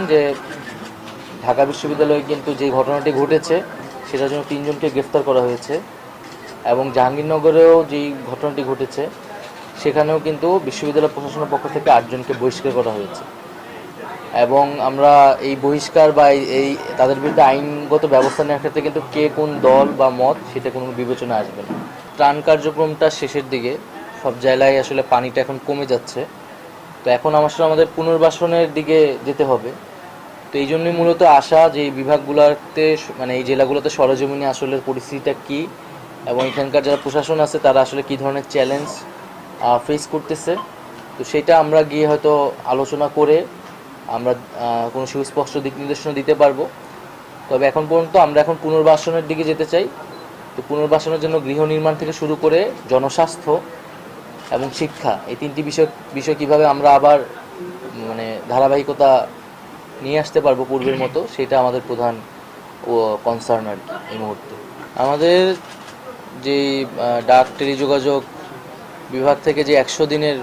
যে ঢাকা বিশ্ববিদ্যালয়ে কিন্তু যে ঘটনাটি ঘটেছে, সেটার জন্য তিনজনকে গ্রেফতার করা হয়েছে এবং জাহাঙ্গীরনগরেও যেই ঘটনাটি ঘটেছে, সেখানেও কিন্তু বিশ্ববিদ্যালয় প্রশাসনের পক্ষ থেকে আটজনকে বহিষ্কার করা হয়েছে। এবং আমরা এই বহিষ্কার বা এই- তাদের বিরুদ্ধে আইনগত ব্যবস্থা নেওয়ার ক্ষেত্রে কিন্তু কে কোন দল বা মত, সেটা কোনো বিবেচনা আসবে না। ত্রাণ কার্যক্রমটা শেষের দিকে, সব জেলায় আসলে পানিটা এখন কমে যাচ্ছে। তো এখন আমার আমাদের পুনর্বাসনের দিকে যেতে হবে। তো এই জন্যই মূলত আশা যে এই বিভাগগুলোতে মানে এই জেলাগুলোতে সরজমিনে আসলে পরিস্থিতিটা কি এবং এখানকার যারা প্রশাসন আছে তারা আসলে কি ধরনের চ্যালেঞ্জ ফেস করতেছে। তো সেটা আমরা গিয়ে হয়তো আলোচনা করে আমরা কোনো সুস্পষ্ট দিক নির্দেশনা দিতে পারব। তবে এখন পর্যন্ত আমরা এখন পুনর্বাসনের দিকে যেতে চাই। তো পুনর্বাসনের জন্য গৃহ নির্মাণ থেকে শুরু করে জনস্বাস্থ্য এবং শিক্ষা, এই তিনটি বিষয় বিষয় কীভাবে আমরা আবার মানে ধারাবাহিকতা নিয়ে আসতে পারব পূর্বের মতো, সেটা আমাদের প্রধান কনসার্ন আর কি এই মুহূর্তে। আমাদের যে ডাক, টেলিযোগাযোগ বিভাগ থেকে যে একশো দিনের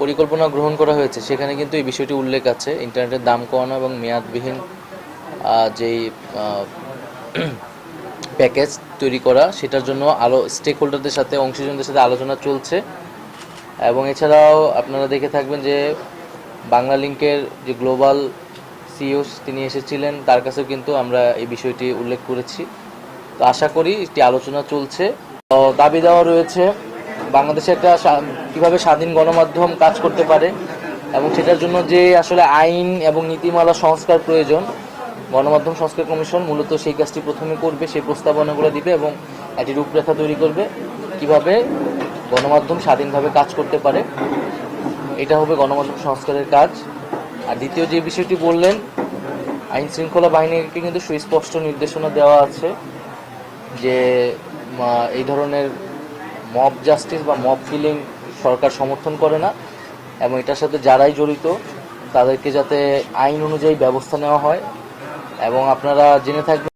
পরিকল্পনা গ্রহণ করা হয়েছে, সেখানে কিন্তু এই বিষয়টি উল্লেখ আছে। ইন্টারনেটের দাম কমানো এবং মেয়াদবিহীন যেই প্যাকেজ তৈরি করা, সেটার জন্য আলো স্টেক হোল্ডারদের সাথে, অংশীজনদের সাথে আলোচনা চলছে। এবং এছাড়াও আপনারা দেখে থাকবেন যে বাংলা লিঙ্কের যে গ্লোবাল সিইও তিনি এসেছিলেন, তার কাছেও কিন্তু আমরা এই বিষয়টি উল্লেখ করেছি। তো আশা করি একটি আলোচনা চলছে। দাবি দেওয়া রয়েছে, বাংলাদেশে একটা কীভাবে স্বাধীন গণমাধ্যম কাজ করতে পারে এবং সেটার জন্য যে আসলে আইন এবং নীতিমালা সংস্কার প্রয়োজন, গণমাধ্যম সংস্কার কমিশন মূলত সেই কাজটি প্রথমে করবে, সেই প্রস্তাবনাগুলো দিবে এবং একটি রূপরেখা তৈরি করবে। কীভাবে গণমাধ্যম স্বাধীনভাবে কাজ করতে পারে। এটা হবে গণমাধ্যম সংস্কারের কাজ। আর দ্বিতীয় যে বিষয়টি বললেন, আইন শৃঙ্খলা বাহিনীকে কিন্তু সুস্পষ্ট নির্দেশনা দেওয়া আছে যে এই ধরনের মব জাস্টিস বা মব ফিলিং সরকার সমর্থন করে না এবং এটার সাথে যারাই জড়িত, তাদেরকে যাতে আইন অনুযায়ী ব্যবস্থা নেওয়া হয়। এবং আপনারা জেনে থাকবেন